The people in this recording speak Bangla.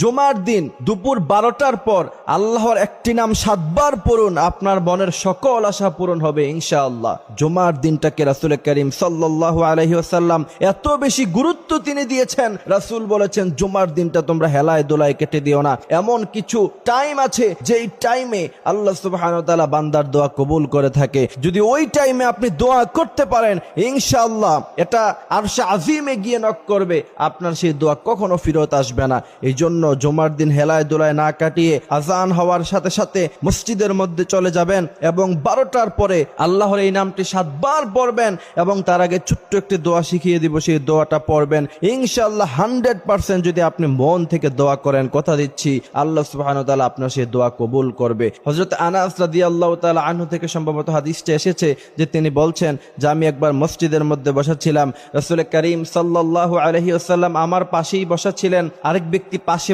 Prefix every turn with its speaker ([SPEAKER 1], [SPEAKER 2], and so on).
[SPEAKER 1] জুমার দিন দুপুর বারোটার পর আল্লাহর একটি নাম সাতবার পড়ুন, আপনার মনের সকল আশা পূরণ হবে ইনশাআল্লাহ। জুমার দিনটাকে রাসুল করিম সাল্লাহ আলহি আসাল্লাম এত বেশি গুরুত্ব তিনি দিয়েছেন, রাসুল বলেছেন, জুমার দিনটা তোমরা হেলায় দোলায় কেটে দিও না। এমন কিছু টাইম আছে, যেই টাইমে আল্লাহ সুবাহ বান্দার দোয়া কবুল করে থাকে। যদি ওই টাইমে আপনি দোয়া করতে পারেন, ইনশাআল্লাহ এটা আরশে আজিমে গিয়ে নক করবে, আপনার সেই দোয়া কখনো ফিরত আসবে না। এই জন্য জমার দিন হেলায় দোলায় না কাটিয়ে আজান হওয়ার সাথে সাথে মসজিদের মধ্যে চলে যাবেন এবং বারোটার পরে আল্লাহর এই নামটি সাতবার পড়বেন এবং তার আগে ছোট্ট একটি দোয়া শিখিয়ে দিব, সেই দোয়াটা পড়বেন। ইনশাআল্লাহ হান্ড্রেড পার্সেন্ট যদি আপনি মন থেকে দোয়া করেন, কথা দিচ্ছি, আল্লাহ সুবাহান আপনার সেই দোয়া কবুল করবে। হজরত আনাস রাদি আল্লাহ তালা আনহু থেকে সম্ভবত হাদিসটা এসেছে যে তিনি বলছেন, যে আমি একবার মসজিদের মধ্যে বসাছিলাম, রসুল করিম সাল্লাহ আলহি আসাল্লাম আমার পাশেই বসা ছিলেন আরেক ব্যক্তি পাশে